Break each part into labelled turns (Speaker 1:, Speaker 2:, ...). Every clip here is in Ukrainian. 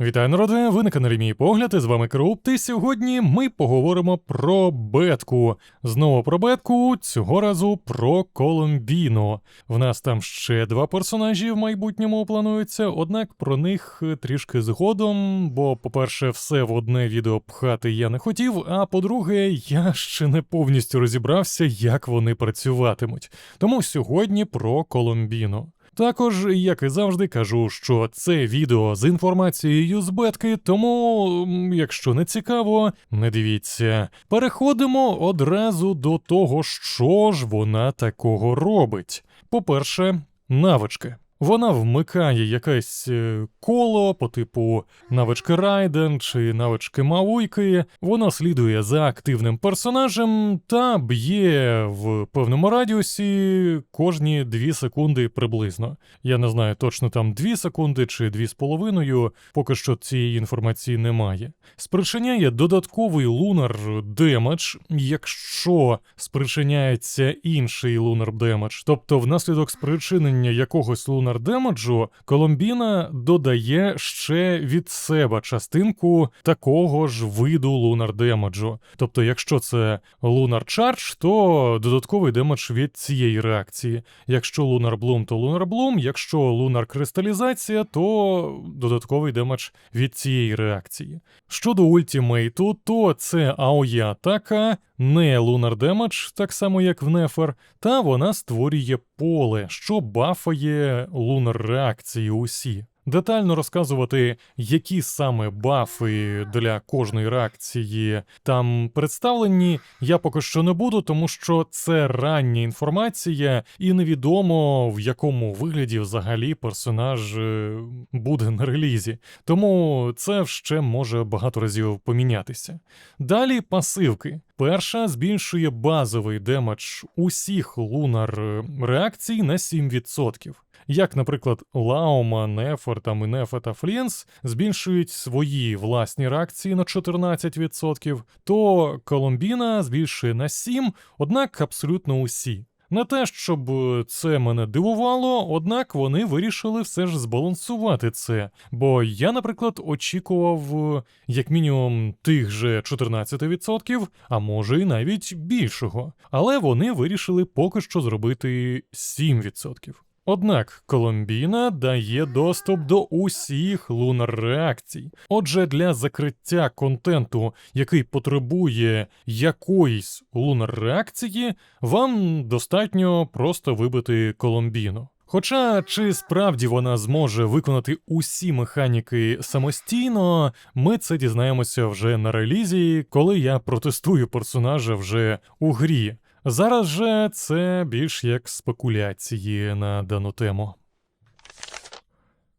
Speaker 1: Вітаю, народи! Ви на каналі Мій Погляд, і з вами Крупт, і сьогодні ми поговоримо про бетку. Знову про бетку, цього разу про Коломбіно. В нас там ще два персонажі в майбутньому плануються, однак про них трішки згодом, бо, по-перше, все в одне відео пхати я не хотів, а по-друге, я ще не повністю розібрався, як вони працюватимуть. Тому сьогодні про Коломбіно. Також, як і завжди, кажу, що це відео з інформацією з бетки, тому, якщо не цікаво, не дивіться. Переходимо одразу до того, що ж вона такого робить. По-перше, навички. Вона вмикає якесь е, коло по типу навички Райден чи навички Мауйки. Вона слідує за активним персонажем та б'є в певному радіусі кожні 2 секунди приблизно. Я не знаю точно там 2 секунди чи 2,5, поки що цієї інформації немає. Спричиняє додатковий лунар демедж, якщо спричиняється інший лунар демедж, тобто внаслідок спричинення якогось лунар демеджу, Коломбіна додає ще від себе частинку такого ж виду лунар демеджу. Тобто, якщо це лунар чардж, то додатковий демедж від цієї реакції. Якщо лунар блум, то лунар блум, якщо лунар кристалізація, то додатковий демедж від цієї реакції. Щодо ультімейту, то це АОЄ атака, не лунар демедж, так само як в Нефер, та вона створює поле, що бафає лунар реакції усі. Детально розказувати, які саме бафи для кожної реакції там представлені, я поки що не буду, тому що це рання інформація, і невідомо в якому вигляді взагалі персонаж е, буде на релізі. Тому це ще може багато разів помінятися. Далі пасивки. Перша збільшує базовий демедж усіх лунар е, реакцій на 7%. Як, наприклад, Лаума, Нефор там і Нефа та Флінс збільшують свої власні реакції на 14%, то Коломбіна збільшує на 7%, однак абсолютно усі. Не те, щоб це мене дивувало, однак вони вирішили все ж збалансувати це. Бо я, наприклад, очікував як мінімум тих же 14%, а може і навіть більшого. Але вони вирішили поки що зробити 7%. Однак Коломбіна дає доступ до усіх лунар реакцій. Отже, для закриття контенту, який потребує якоїсь лунар реакції, вам достатньо просто вибити Коломбіну. Хоча чи справді вона зможе виконати усі механіки самостійно, ми це дізнаємося вже на релізі, коли я протестую персонажа вже у грі. Зараз же це більш як спекуляції на дану тему.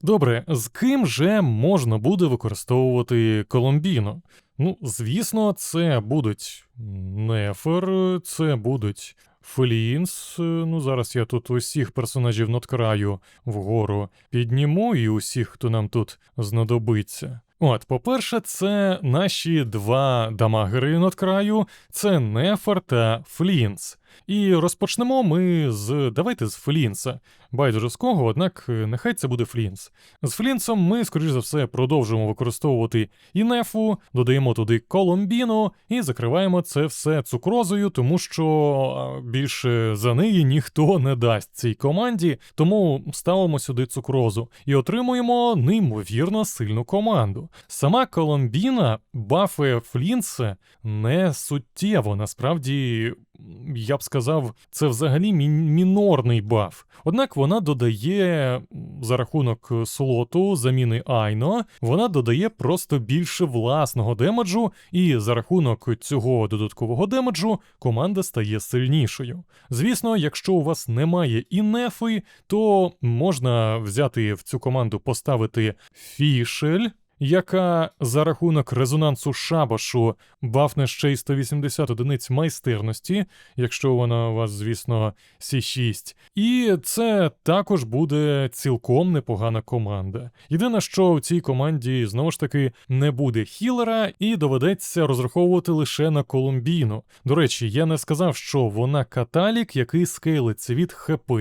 Speaker 1: Добре, з ким же можна буде використовувати Коломбіно? Ну, звісно, це будуть Нефер, це будуть Флінс. Ну, зараз я тут усіх персонажів надкраю вгору підніму і усіх, хто нам тут знадобиться. От, по-перше, це наші два дамагери надкраю, це Нефер та Флінс. І розпочнемо ми з давайте з Флінса. Байдуже з кого, однак е, нехай це буде Флінс. З Флінсом ми, скоріш за все, продовжуємо використовувати і нефу, додаємо туди коломбіну і закриваємо це все цукрозою, тому що більше за неї ніхто не дасть цій команді, тому ставимо сюди цукрозу і отримуємо неймовірно сильну команду. Сама коломбіна бафе Флінса не суттєво, насправді. Я б сказав, це взагалі мі- мінорний баф. Однак вона додає за рахунок слоту заміни Айно, вона додає просто більше власного демеджу, і за рахунок цього додаткового демеджу команда стає сильнішою. Звісно, якщо у вас немає і нефи, то можна взяти в цю команду поставити фішель яка за рахунок резонансу шабашу бафне ще й 180 одиниць майстерності, якщо вона у вас, звісно, Сі6. І це також буде цілком непогана команда. Єдине, що в цій команді знову ж таки не буде хілера, і доведеться розраховувати лише на Колумбіну. До речі, я не сказав, що вона каталік, який скейлиться від ХП,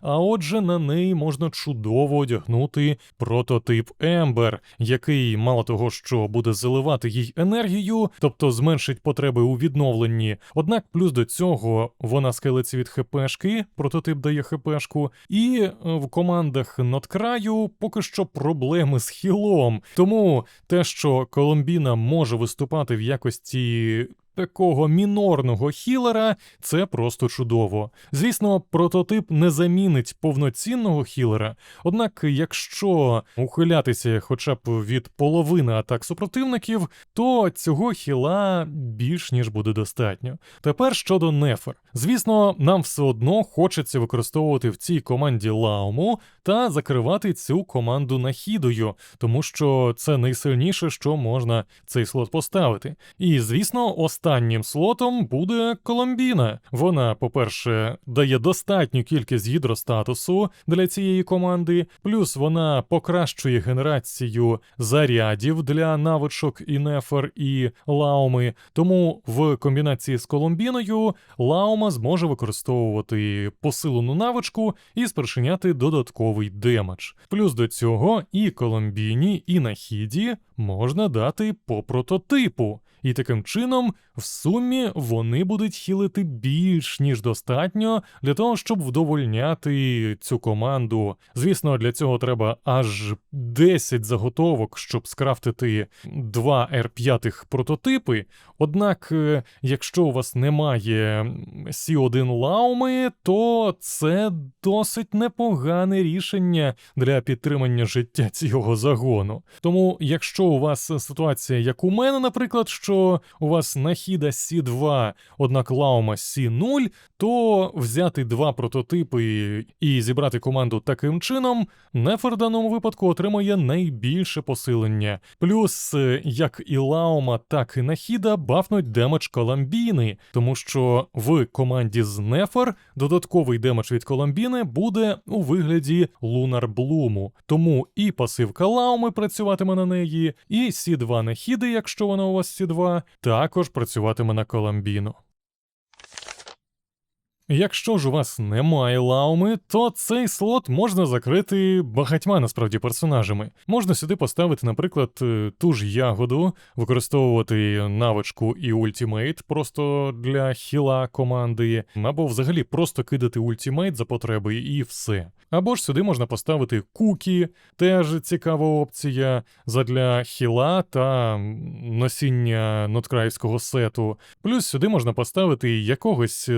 Speaker 1: а отже, на неї можна чудово одягнути прототип Ембер, який який мало того, що буде заливати їй енергію, тобто зменшить потреби у відновленні. Однак, плюс до цього вона скелиться від ХПшки, прототип дає ХПшку, і е, в командах Ноткраю поки що проблеми з хілом. Тому те, що Коломбіна може виступати в якості такого мінорного хілера це просто чудово. Звісно, прототип не замінить повноцінного хілера, однак, якщо ухилятися хоча б від половини атак супротивників, то цього хіла більш ніж буде достатньо. Тепер щодо нефер. Звісно, нам все одно хочеться використовувати в цій команді Лауму та закривати цю команду нахідою, тому що це найсильніше, що можна цей слот поставити. І звісно, останнім слотом буде Коломбіна. Вона, по-перше, дає достатню кількість гідростатусу для цієї команди, плюс вона покращує генерацію зарядів для навичок і нефер і лауми. Тому в комбінації з Коломбіною лаума зможе використовувати посилену навичку і спричиняти додатковий демедж. Плюс до цього і Коломбіні, і Нахіді можна дати по прототипу. І таким чином, в сумі, вони будуть хілити більш ніж достатньо для того, щоб вдовольняти цю команду. Звісно, для цього треба аж 10 заготовок, щоб скрафтити два R5 прототипи. Однак, е, якщо у вас немає C1 лауми, то це досить непогане рішення для підтримання життя цього загону. Тому, якщо у вас ситуація, як у мене, наприклад, що у вас нахіда C2, однак лаума C0, то взяти два прототипи і зібрати команду таким чином, Нефер в даному випадку отримує найбільше посилення. Плюс, е, як і лаума, так і нахіда бафнуть демедж Коламбіни, тому що в команді з Нефер додатковий демедж від Коламбіни буде у вигляді Лунар Блуму. Тому і пасивка лауми працюватиме на неї, і Сі2 Нехіди, якщо вона у вас Сі2, також працюватиме на Коламбіну. Якщо ж у вас немає лауми, то цей слот можна закрити багатьма насправді персонажами. Можна сюди поставити, наприклад, е, ту ж ягоду, використовувати навичку і ультімейт просто для хіла команди, або взагалі просто кидати ультімейт за потреби і все. Або ж сюди можна поставити кукі, теж цікава опція задля хіла та носіння ноткраївського сету. Плюс сюди можна поставити якогось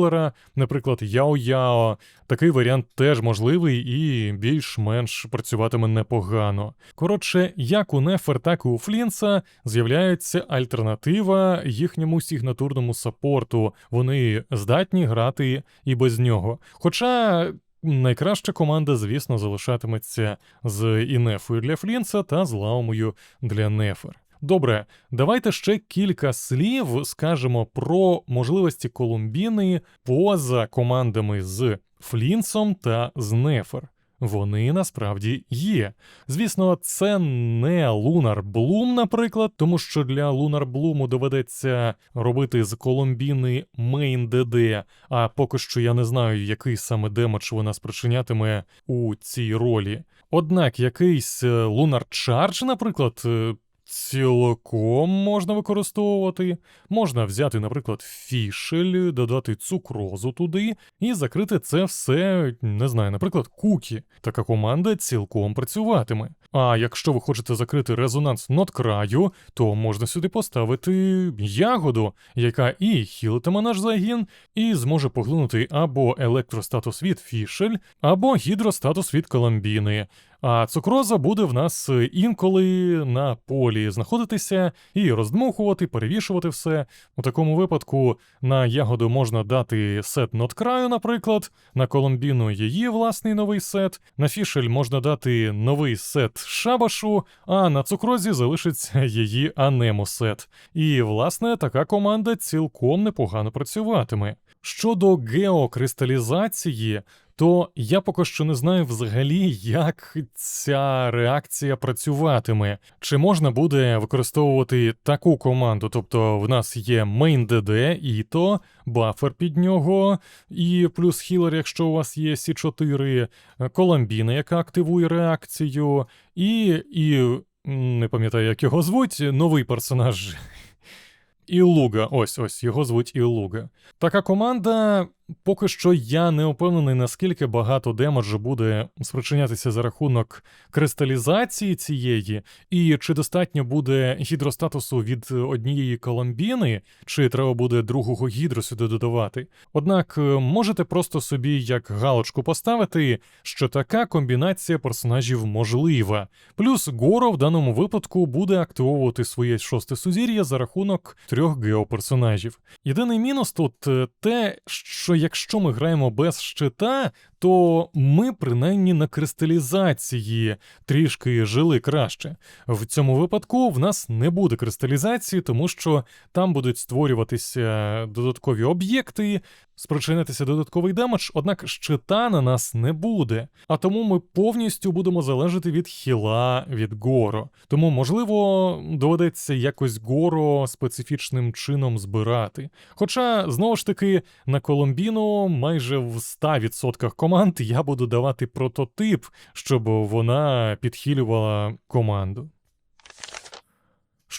Speaker 1: дендрохілера, наприклад, Яо-Яо. Такий варіант теж можливий і більш-менш працюватиме непогано. Коротше, як у Нефер, так і у Флінса з'являється альтернатива їхньому сигнатурному саппорту. Вони здатні грати і без нього. Хоча. Найкраща команда, звісно, залишатиметься з Інефою для Флінса та з Лаумою для Нефер. Добре, давайте ще кілька слів скажемо про можливості Колумбіни поза командами з Флінсом та з Нефер. Вони насправді є. Звісно, це не Лунар Блум, наприклад, тому що для Лунар Блуму доведеться робити з Колумбіни мейн ДД, а поки що я не знаю, який саме демедж вона спричинятиме у цій ролі. Однак якийсь Лунар Чардж, наприклад, е, Цілком можна використовувати. Можна взяти, наприклад, фішель, додати цукрозу туди і закрити це все, не знаю, наприклад, кукі. Така команда цілком працюватиме. А якщо ви хочете закрити резонанс ноткраю, то можна сюди поставити ягоду, яка і хілитиме наш загін, і зможе поглинути або електростатус від фішель, або гідростатус від коламбіни. А цукроза буде в нас інколи на полі знаходитися і роздмухувати, перевішувати все. У такому випадку на ягоду можна дати сет ноткраю, наприклад, на коломбіну її власний новий сет, на фішель можна дати новий сет шабашу, а на цукрозі залишиться її анемо-сет. І, власне, така команда цілком непогано працюватиме. Щодо геокристалізації, то я поки що не знаю взагалі, як ця реакція працюватиме. Чи можна буде використовувати таку команду? Тобто в нас є main.dd, іто, бафер під нього, і плюс хілер, якщо у вас є C4, Коламбіна, яка активує реакцію, і і не пам'ятаю, як його звуть, новий персонаж. Іллуга, ось ось його звуть Іллуга. Така команда, поки що я не впевнений, наскільки багато демеджу буде спричинятися за рахунок кристалізації цієї, і чи достатньо буде гідростатусу від однієї коломбіни, чи треба буде другого гідру сюди додавати. Однак е, можете просто собі як галочку поставити, що така комбінація персонажів можлива. Плюс Горо в даному випадку буде активовувати своє шосте сузір'я за рахунок трьох геоперсонажів. Єдиний мінус тут е, те, що якщо ми граємо без щита, то ми принаймні на кристалізації трішки жили краще. В цьому випадку в нас не буде кристалізації, тому що там будуть створюватися додаткові об'єкти, спричинитися додатковий демедж, однак щита на нас не буде. А тому ми повністю будемо залежати від хіла від Горо. Тому, можливо, доведеться якось Горо специфічним чином збирати. Хоча, знову ж таки, на Коломбіну майже в 100% команд я буду давати прототип, щоб вона підхилювала команду.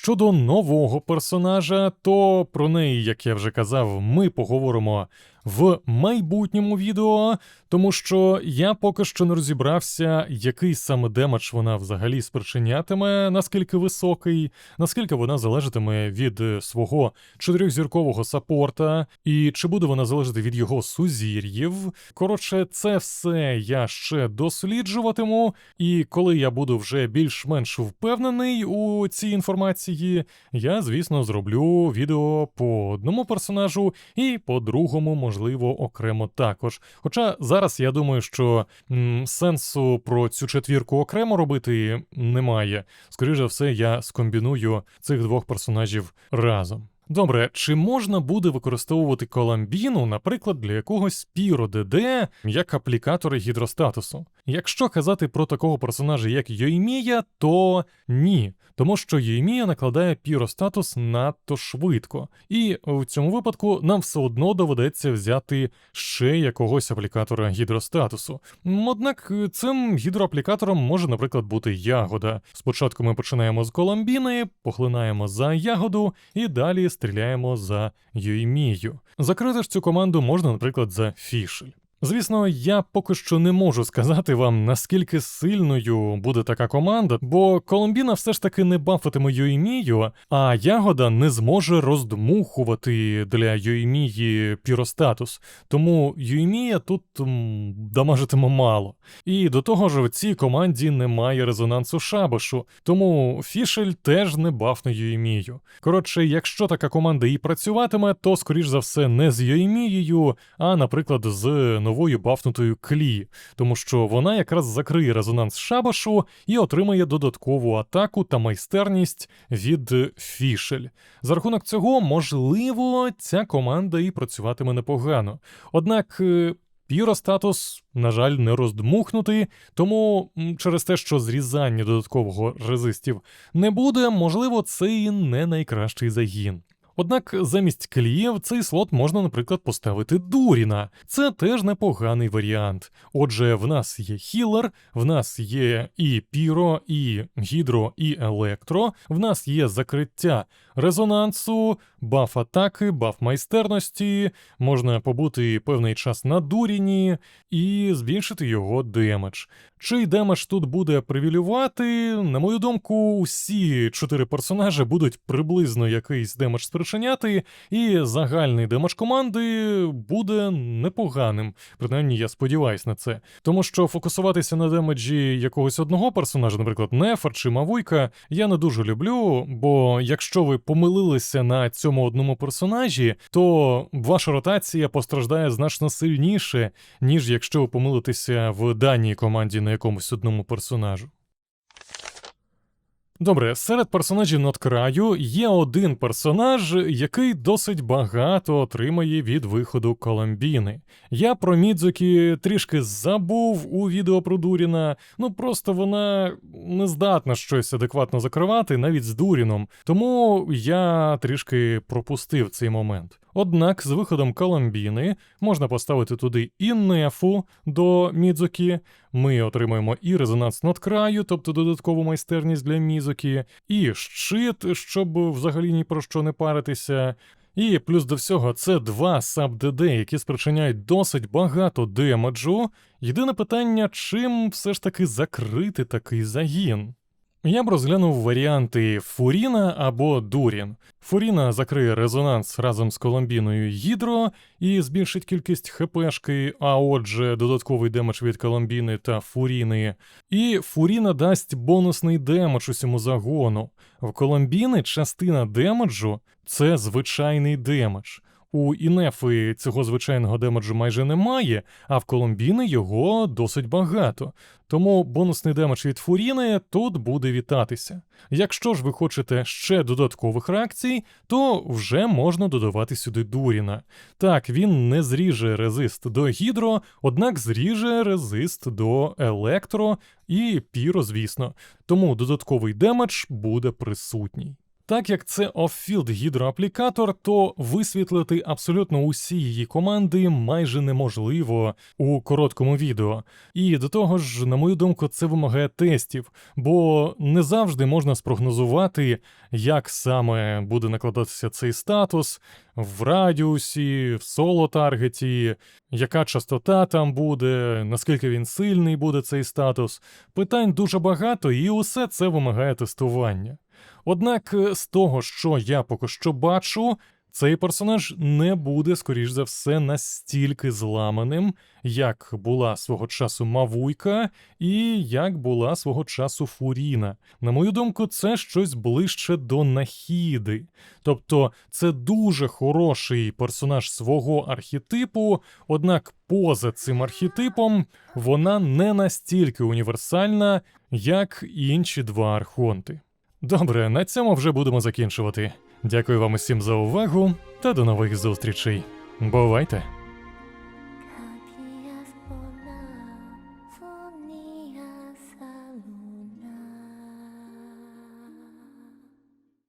Speaker 1: Щодо нового персонажа, то про неї, як я вже казав, ми поговоримо в майбутньому відео, тому що я поки що не розібрався, який саме демедж вона взагалі спричинятиме, наскільки високий, наскільки вона залежатиме від свого чотирьохзіркового саппорта, і чи буде вона залежати від його сузір'їв. Коротше, це все я ще досліджуватиму, і коли я буду вже більш-менш впевнений у цій інформації, я, звісно, зроблю відео по одному персонажу і по другому, можливо, окремо також. Хоча зараз я думаю, що м, сенсу про цю четвірку окремо робити немає. Скоріше за все, я скомбіную цих двох персонажів разом. Добре, чи можна буде використовувати коламбіну, наприклад, для якогось піро ДД як аплікатори гідростатусу? Якщо казати про такого персонажа, як Йоймія, то ні, тому що Йоймія накладає піростатус надто швидко, і в цьому випадку нам все одно доведеться взяти ще якогось аплікатора гідростатусу. Однак цим гідроаплікатором може, наприклад, бути ягода. Спочатку ми починаємо з коламбіни, поглинаємо за ягоду і далі стріляємо за Юймію. Закрити ж цю команду можна, наприклад, за фішель. Звісно, я поки що не можу сказати вам, наскільки сильною буде така команда, бо Коломбіна все ж таки не бафатиме Йоймію, а ягода не зможе роздмухувати для Йоймії піростатус. Тому Йоймія тут м, дамажитиме мало. І до того ж, в цій команді немає резонансу шабашу, тому Фішель теж не бафне Йоймію. Коротше, якщо така команда і працюватиме, то скоріш за все не з Йоймією, а, наприклад, з новою бафнутою клі, тому що вона якраз закриє резонанс шабашу і отримає додаткову атаку та майстерність від Фішель. За рахунок цього, можливо, ця команда і працюватиме непогано. Однак. е, Піростатус, на жаль, не роздмухнутий, тому через те, що зрізання додаткового резистів не буде, можливо, це і не найкращий загін. Однак замість клієв цей слот можна, наприклад, поставити Дуріна. Це теж непоганий варіант. Отже, в нас є хілер, в нас є і піро, і гідро, і електро, в нас є закриття резонансу, баф атаки, баф майстерності, можна побути певний час на Дуріні і збільшити його демедж. Чий демедж тут буде привілювати? На мою думку, усі чотири персонажі будуть приблизно якийсь демедж спричиняти, і загальний демедж команди буде непоганим. Принаймні, я сподіваюся на це. Тому що фокусуватися на демеджі якогось одного персонажа, наприклад, Нефер чи Мавуйка, я не дуже люблю, бо якщо ви помилилися на цьому одному персонажі, то ваша ротація постраждає значно сильніше, ніж якщо ви помилитеся в даній команді на якомусь одному персонажу. Добре, серед персонажів надкраю є один персонаж, який досить багато отримає від виходу Коломбіни. Я про Мідзукі трішки забув у відео про Дуріна, ну просто вона не здатна щось адекватно закривати навіть з Дуріном, тому я трішки пропустив цей момент. Однак з виходом Коломбіни можна поставити туди і нефу до Мідзукі. Ми отримаємо і резонанс над краю, тобто додаткову майстерність для Мізукі, і щит, щоб взагалі ні про що не паритися. І плюс до всього, це два саб-ДД, які спричиняють досить багато демеджу. Єдине питання, чим все ж таки закрити такий загін. Я б розглянув варіанти Фуріна або Дурін. Фуріна закриє резонанс разом з Коломбіною Гідро і збільшить кількість ХПшки, а отже, додатковий демедж від Коломбіни та Фуріни. І Фуріна дасть бонусний демедж усьому загону. В Коломбіни частина демеджу це звичайний демедж. У Інефи цього звичайного демеджу майже немає, а в Коломбіни його досить багато. Тому бонусний демедж від Фуріни тут буде вітатися. Якщо ж ви хочете ще додаткових реакцій, то вже можна додавати сюди Дуріна. Так, він не зріже резист до гідро, однак зріже резист до електро і піро, звісно. Тому додатковий демедж буде присутній. Так як це оффілд гідроаплікатор, то висвітлити абсолютно усі її команди майже неможливо у короткому відео. І до того ж, на мою думку, це вимагає тестів, бо не завжди можна спрогнозувати, як саме буде накладатися цей статус в радіусі, в соло-таргеті, яка частота там буде, наскільки він сильний буде цей статус. Питань дуже багато, і усе це вимагає тестування. Однак е, з того, що я поки що бачу, цей персонаж не буде, скоріш за все, настільки зламаним, як була свого часу Мавуйка і як була свого часу Фуріна. На мою думку, це щось ближче до Нахіди. Тобто це дуже хороший персонаж свого архетипу, однак поза цим архетипом вона не настільки універсальна, як інші два архонти. Добре, на цьому вже будемо закінчувати. Дякую вам усім за увагу та до нових зустрічей. Бувайте!